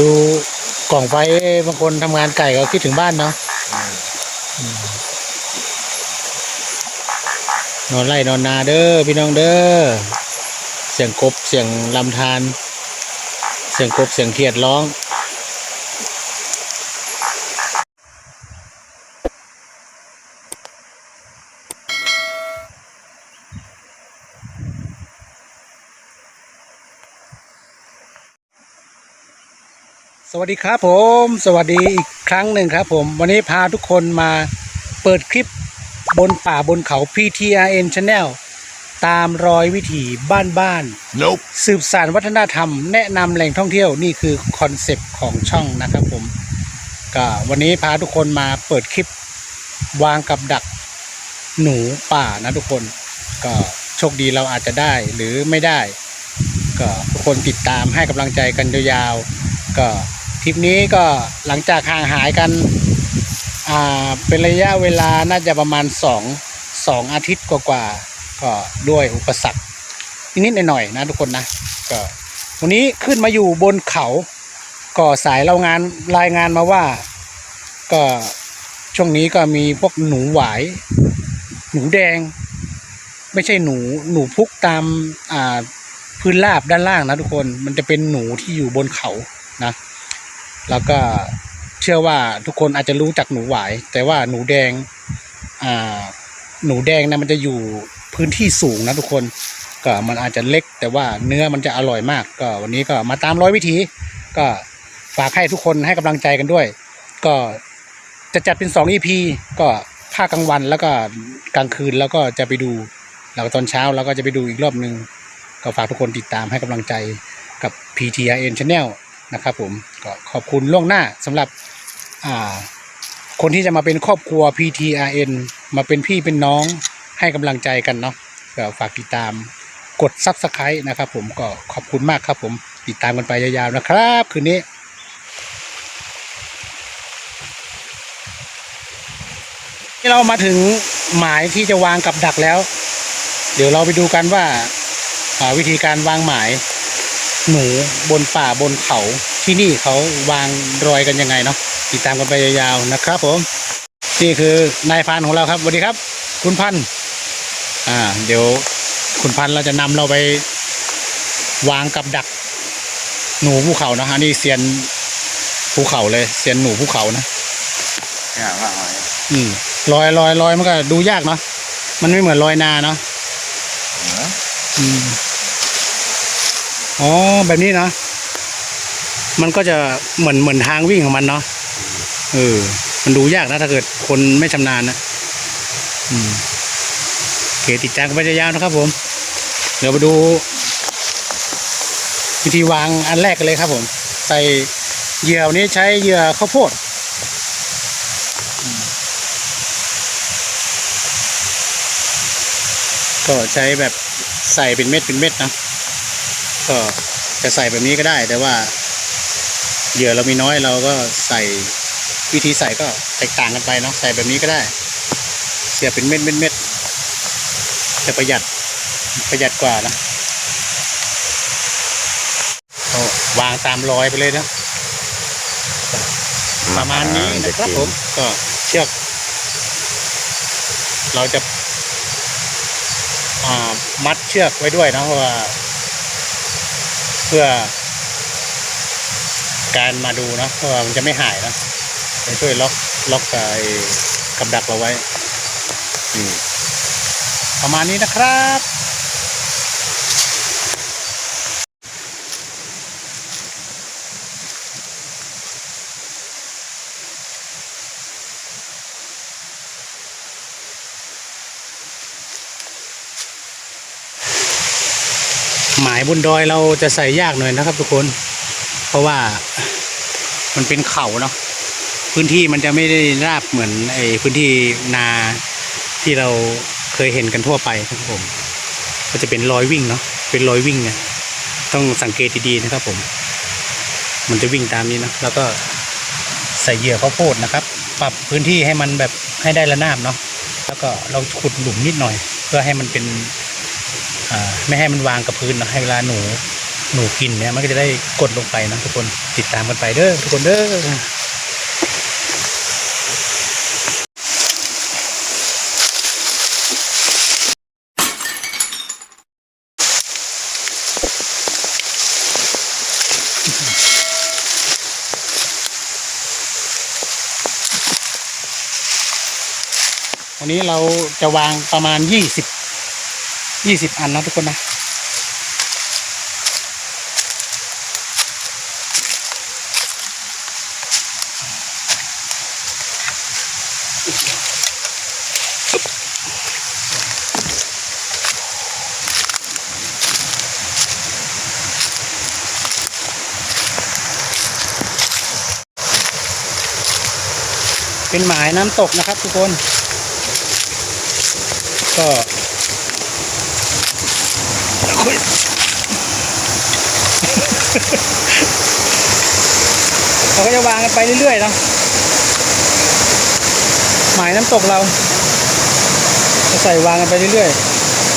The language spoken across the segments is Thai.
ดูกล่องไฟบางคนทำงานไก่ก็คิดถึงบ้านเนาะนอนไร่นอนนาเด้อพี่น้องเด้อเสียงกบเสียงลำธารเสียงกบเสียงเขียดร้อง สวัสดีครับผม สวัสดีอีกครั้งหนึ่งครับผม วันนี้พาทุกคนมาเปิดคลิปบนป่าบนเขา PTRN Channel ตามรอยวิถีบ้านบ้าน Nope. สืบสานวัฒนธรรมแนะนำแหล่งท่องเที่ยวนี่คือคอนเซปต์ของช่องนะครับผมก็วันนี้พาทุกคนมาเปิดคลิปวางกับดักหนูป่านะทุกคน ก็โชคดีเราอาจจะได้หรือไม่ได้ ก็ทุกคนติดตามให้กำลังใจกันยาวๆก็ ทริปนี้ก็หลังจากห่างหายกันเป็นระยะเวลาน่าจะประมาณสองสองอาทิตย์กว่าๆก็ด้วยอุปสรรคนิดๆหน่อยๆนะทุกคนนะก็วันนี้ขึ้นมาอยู่บนเขาก็สายเรางานรายงานมาว่า ก็ช่วงนี้ก็มีพวกหนูหวาย หนูแดง ไม่ใช่หนูหนูพุกตามอ่าพื้นราบด้านล่างนะทุกคนมันจะเป็นหนูที่อยู่บนเขานะ แล้วก็เชื่อว่าทุกคนอาจจะรู้จักหนูหวาย แต่ว่าหนูแดงอ่าหนูแดงนะมันจะอยู่พื้นที่สูงนะทุกคนก็มันอาจจะเล็ก แต่ว่าเนื้อมันจะอร่อยมาก ก็วันนี้ก็มาตามร้อยวิธี ก็ฝากให้ทุกคนให้กำลังใจกันด้วย ก็จะจัดเป็นสองอีพีก็ภาคกลางวันแล้วก็กลางคืนแล้วก็จะไปดูแล้วตอนเช้าเราก็จะไปดูอีกรอบหนึ่งก็ฝากทุกคนติดตามให้กำลังใจกับ PTRN Channel นะครับผมก็ขอบคุณล่วงหน้าสำหรับคนที่จะมาเป็นครอบครัว PTRN มาเป็นพี่เป็นน้องให้กำลังใจกันเนาะก็ฝากติดตามกด Subscribe นะครับผมก็ขอบคุณมากครับผมติดตามกันไปยาวๆนะครับ คืนนี้ที่เรามาถึงหมายที่จะวางกับดักแล้ว เดี๋ยวเราไปดูกันว่าอ่าวิธีการวางหมาย หนูบนป่าบนเขาที่นี่เขาวางรอยกันยังไงเนาะติดตามกันไปยาวๆนะครับ ผมนี่คือนายพรานของเราครับสวัสดีครับ คุณพันธุ์อ่า เดี๋ยวคุณพันธุ์เราจะนำเราไปวางกับดัก หนูภูเขานะอันนี้เซียนภูเขาเลยเซียนหนูภูเขานะ Yeah, ว่าหอยอืมรอยรอยรอยมันก็ดูยากเนาะมันไม่เหมือนรอยนาเนาะเหรออืม อ๋อแบบนี้เนาะมันก็จะเหมือนเหมือนทางวิ่งของมันเนาะเออ มันดูยากนะถ้าเกิดคนไม่ชำนาญนะอืมโอเคติดตามกันไปยาวนะครับ ผม เดี๋ยวมาดู วิธีวางอันแรกกันเลยครับ ผม ใส่เหยื่อนี้ใช้เหยื่อข้าวโพดก็ใช้แบบใส่เป็นเม็ดเป็นเม็ดนะ ก็จะใส่แบบนี้ก็ได้ แต่ว่าเหยื่อเรามีน้อยเราก็ใส่วิธีใส่ก็แตกต่างกันไปเนาะใส่แบบนี้ก็ได้ เสียบเป็นเม็ดเม็ดเม็ดจะประหยัดประหยัดกว่านะก็วางตามรอยไปเลยนะประมาณนี้นะครับผมก็เชือก เราจะอ่ามัดเชือกไว้ด้วยนะเพราะว่าเพื่อ การมาดูนะเพราะว่ามันจะไม่หายนะจะช่วยล็อกล็อกไอ้กับดักเราไว้ อืมประมาณนี้นะครับ บนดอยเราจะใส่ยากหน่อยนะครับทุกคน เพราะว่ามันเป็นเขาเนาะพื้นที่มันจะไม่ได้ราบเหมือนไอ้พื้นที่นาที่เราเคยเห็นกันทั่วไปครับผม ก็จะเป็นรอยวิ่งเนาะเป็นรอยวิ่งเนี่ยต้องสังเกตดีๆนะครับผม มันจะวิ่งตามนี้นะแล้วก็ใส่เหยื่อข้าวโพดนะครับ ปรับพื้นที่ให้มันแบบให้ได้ระนาบเนาะแล้วก็เราขุดหลุมนิดหน่อย เพื่อให้มันเป็น ไม่ให้มันวางกับพื้นนะให้เวลาหนูหนูกินเนี่ยมันก็จะได้กดลงไปนะทุกคนติดตามกันไปเด้อทุกคนเด้อวันนี้เราจะวางประมาณยี่สิบ ยี่สิบอันนะทุกคนนะเป็นหมายน้ำตกนะครับทุกคน ก็อุ๊ย เรา ก็จะวางกันไปเรื่อยๆเนาะหมายน้ำตกเราจะใส่วางกันไปเรื่อย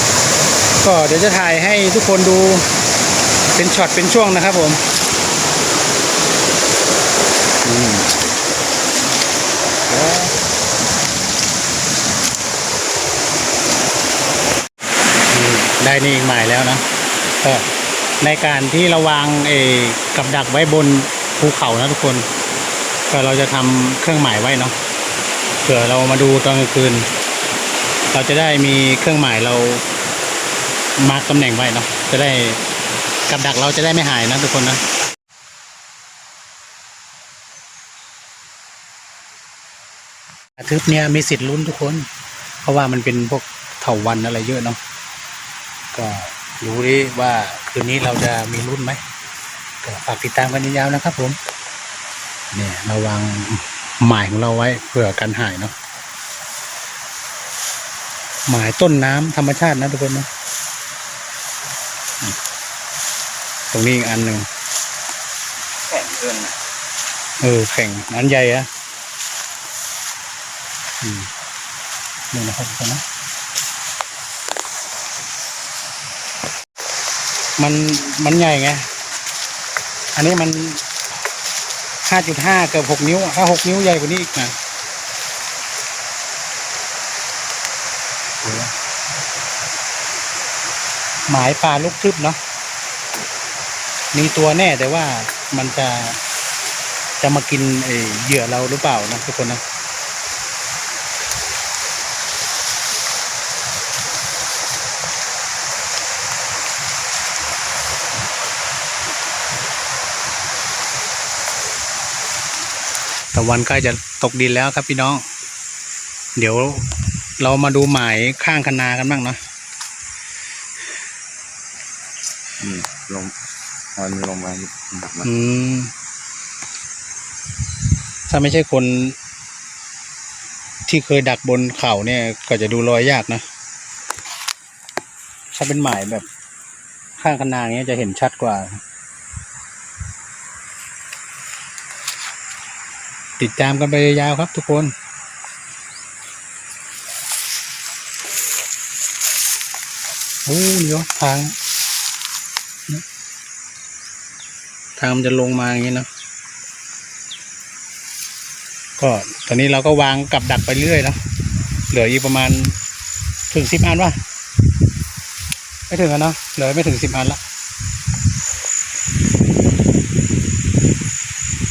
ๆ ก็เดี๋ยวจะถ่ายให้ทุกคนดูเป็นช็อตเป็นช่วงนะครับผมอืมได้นี่อีกหมายแล้วนะก็ในการที่เราวางเออกับดักไว้บน ภูเขานะทุกคนก็เราจะทำเครื่องหมายไว้เนาะเผื่อเรามาดูตอนกลางคืน เราจะได้มีเครื่องหมายเรามาร์กตำแหน่งไว้เนาะจะได้กับดักเราจะได้ไม่หายนะทุกคนนะทึบเนี่ยมีสิทธิ์ลุ้นทุกคน เพราะว่ามันเป็นพวกเถาวันอะไรเยอะเนาะก็รู้ดิว่าคืนนี้เราจะมีรุ่นไหม ก็ฝากติดตามกันยาวๆนะครับ ผม เนี่ยเราวางหมายของเราไว้เผื่อกันหายเนาะหมายต้นน้ำธรรมชาตินะทุกคนนะอืมตรงนี้อีกอันหนึ่งแข็งเกินนะเออแข่งอันใหญ่อะอืมนี่นะครับทุกคนนะมันมันใหญ่ไง อันนี้มันห้าจุดห้าเกือบหกนิ้ว ถ้าหกนิ้วใหญ่กว่านี้อีกนะหมายปลาลูกทึบเนาะ มีตัวแน่แต่ว่ามันจะจะมากินเหยื่อเราหรือเปล่านะทุกคนนะ ตะวันใกล้จะตกดินแล้วครับพี่น้อง เดี๋ยวเรามาดูหมายข้างคนากันบ้างเนาะอืมลงมันลงมาดักมันอืมถ้าไม่ใช่คน ที่เคยดักบนเขาเนี่ย ก็จะดูรอยยากนะถ้าเป็นหมายแบบข้างคนาอย่างเงี้ยจะเห็นชัดกว่า ติดตามกันไปยาวครับทุกคน โอ้เดี๋ยวทาง ทางมันจะลงมาอย่างนี้นะก็ตอนนี้เราก็วางกับดักไปเรื่อยเนอะเหลืออีกประมาณถึงสิบอันวะไม่ถึงอะเนาะเหลือไม่ถึงสิบอันละ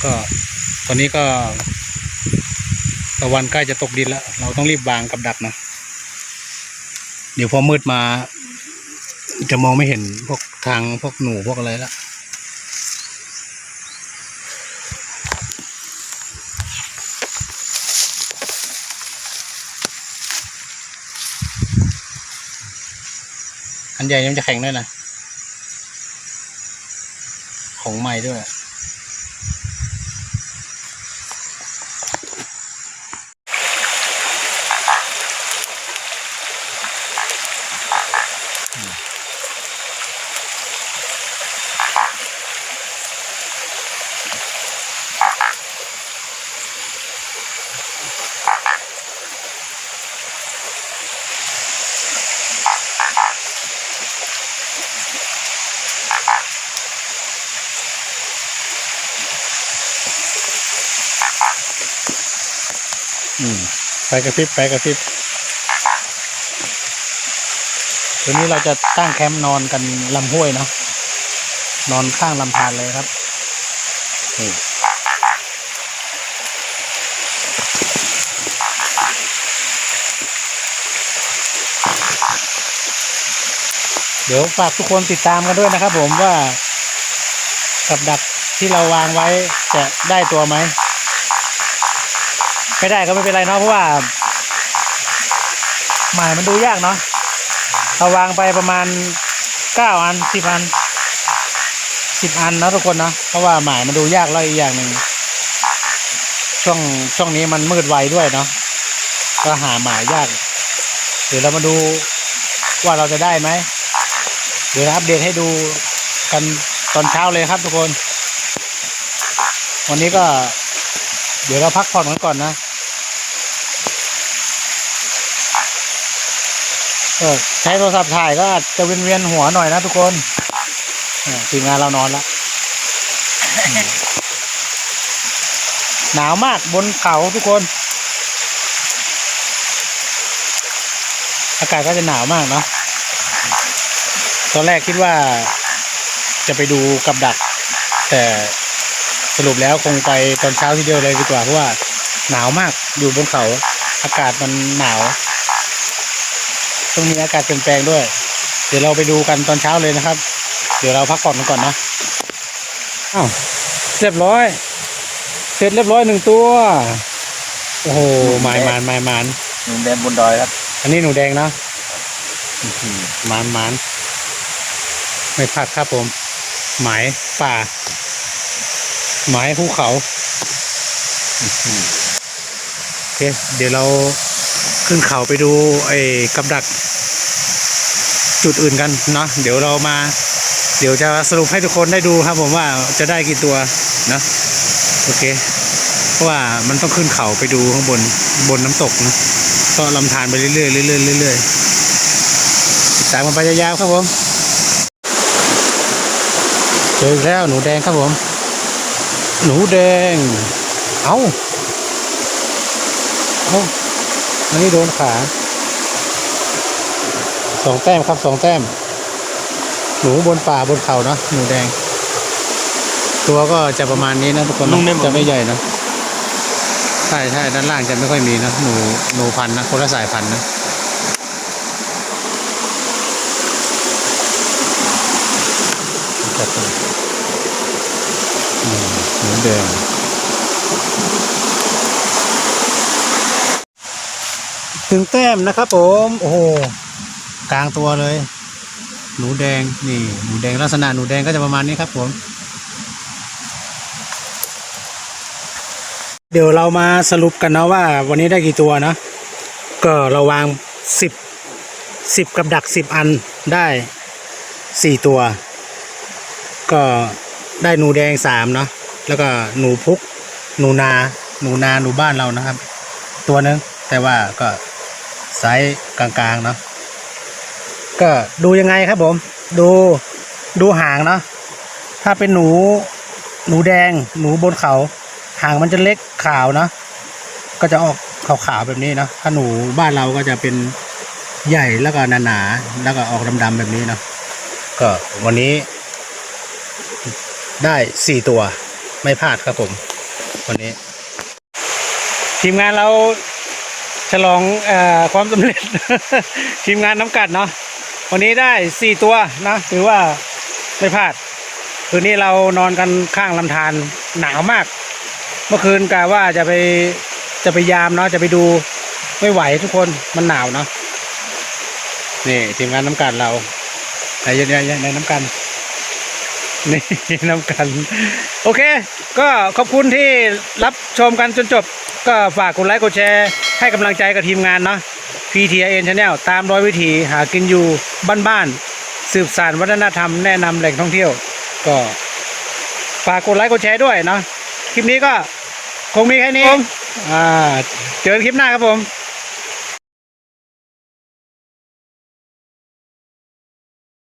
ก็ ตอนนี้ก็ตะวันใกล้จะตกดินแล้ว เราต้องรีบวางกับดักนะ เดี๋ยวพอมืดมา จะมองไม่เห็นพวกทางพวกหนูพวกอะไรละอันใหญ่ยังจะแข็งด้วยนะ ของใหม่ด้วย ไปกระพริบไปกระพริบตัวนี้เราจะตั้งแคมป์นอนกันลำห้วยเนาะนอนข้างลำธารเลยครับนี่เดี๋ยวฝากทุกคนติดตามกันด้วยนะครับผมว่า กับดักที่เราวางไว้จะได้ตัวไหม ไม่ได้ก็ไม่เป็นไรเนาะเพราะว่าหมายมันดูยากเนาะเราวางไปประมาณเก้าอันสิบอันสิบอันนะทุกคนเนาะเพราะว่าหมายมันดูยากแล้วอีกอย่างหนึ่งช่วงช่วงนี้มันมืดไวด้วยเนาะก็หาหมายยากเดี๋ยวเรามาดูว่าเราจะได้ไหมเดี๋ยวอัปเดตให้ดูกันตอนเช้าเลยครับทุกคน วันนี้ก็เดี๋ยวเราพักผ่อนกันก่อนนะ ออใช้โทรศัพท์ถ่ายก็อาจจะเวียนเวียนๆหัวหน่อยนะทุกคนทีมงานเรานอนแล้ว หนาวมากบนเขาทุกคน อากาศก็จะหนาวมากเนาะตอนแรกคิดว่าจะไปดูกับดัก แต่สรุปแล้วคงไปตอนเช้าทีเดียวเลยดีกว่าเพราะว่าหนาวมากอยู่บนเขา อากาศมันหนาว ตรงนี้อากาศเปลี่ยนแปลงด้วย เดี๋ยวเราไปดูกันตอนเช้าเลยนะครับ เดี๋ยวเราพักผ่อนกันก่อนนะอ้าวเรียบร้อย เสร็จเรียบร้อยหนึ่งตัว โอ้โหหมายหมานหมายหมานหนุ่มแดงบนดอยครับ อันนี้หนูแดงนะอื้อหือหมานหมานไม่พลาดครับผม หมายป่า หมายภูเขาอื้อหือโอเคเดี๋ยวเรา ขึ้นเขาไปดูไอ้กับดัก จุดอื่นกันเนาะเดี๋ยวเรามา เดี๋ยวจะสรุปให้ทุกคนได้ดูครับผมว่าจะได้กี่ตัวนะโอเค เพราะว่ามันต้องขึ้นเขาไปดูข้างบนบนน้ำตกนะก็ลำธารไปเรื่อยๆเรื่อยๆเรื่อยๆติดตามกันไปยาวๆครับผมเจอแล้วหนูแดงครับผม หนูแดง เอาเอา อันนี้โดนขาสองแต้มครับสองแต้ม หนูบนป่าบนเขาเนาะหนูแดง ตัวก็จะประมาณนี้นะทุกคนนะจะไม่ใหญ่นะใช่ใช่ด้านล่างจะไม่ค่อยมีนะหนูหนูพันธุ์นะคนละสายพันธุ์นะจับตัวอืมหนูแดง ถึงแต้มนะครับผม โอ้โหกลางตัวเลย หนูแดงนี่ หนูแดงลักษณะหนูแดงก็จะประมาณนี้ครับผม เดี๋ยวเรามาสรุปกันนะว่า วันนี้ได้กี่ตัวนะก็เราวางสิบสิบกับดักสิบอันได้สี่ตัว ก็ได้หนูแดงสามเนาะแล้วก็หนูพุก หนูนา หนูนาหนูบ้านเรานะครับ ตัวหนึงแต่ว่าก็ ไซส์กลางๆเนาะก็ดูยังไงครับผม ดูดูหางเนาะถ้าเป็นหนูหนูแดงหนูบนเขาหางมันจะเล็กขาวเนาะก็จะออกขาวๆแบบนี้เนาะถ้าหนูบ้านเราก็จะเป็นใหญ่แล้วก็หนาๆแล้วก็ออกดำๆแบบนี้เนาะก็วันนี้ ได้สี่ตัวไม่พลาดครับผม วันนี้ ทีมงานเรา ฉลองอความสำเร็จ ทีมงานน้ำกัดเนาะวันนี้ได้สี่ตัวนะถือว่าไม่พลาด คืนนี้เรานอนกันข้างลำธารหนาวมาก เมื่อคืนกะว่าจะไปจะไปยามเนาะจะไปดูไม่ไหวทุกคนมันหนาวเนาะนี่ทีมงานน้ำกันเราไหนยังไงในน้ำกันนี่น้ำกัน โอเค ก็ขอบคุณที่รับชมกันจนจบ ก็ฝากกดไลค์กดแชร์ให้กำลังใจกับทีมงานเนาะ PTN Channel ตามรอยวิถีหากินอยู่บ้านๆสืบสานวัฒนธรรมแนะนำแหล่งท่องเที่ยว ก็ฝากกดไลค์กดแชร์ด้วยเนาะคลิปนี้ก็คงมีแค่นี้อ่าเจอกันคลิปหน้าครับผม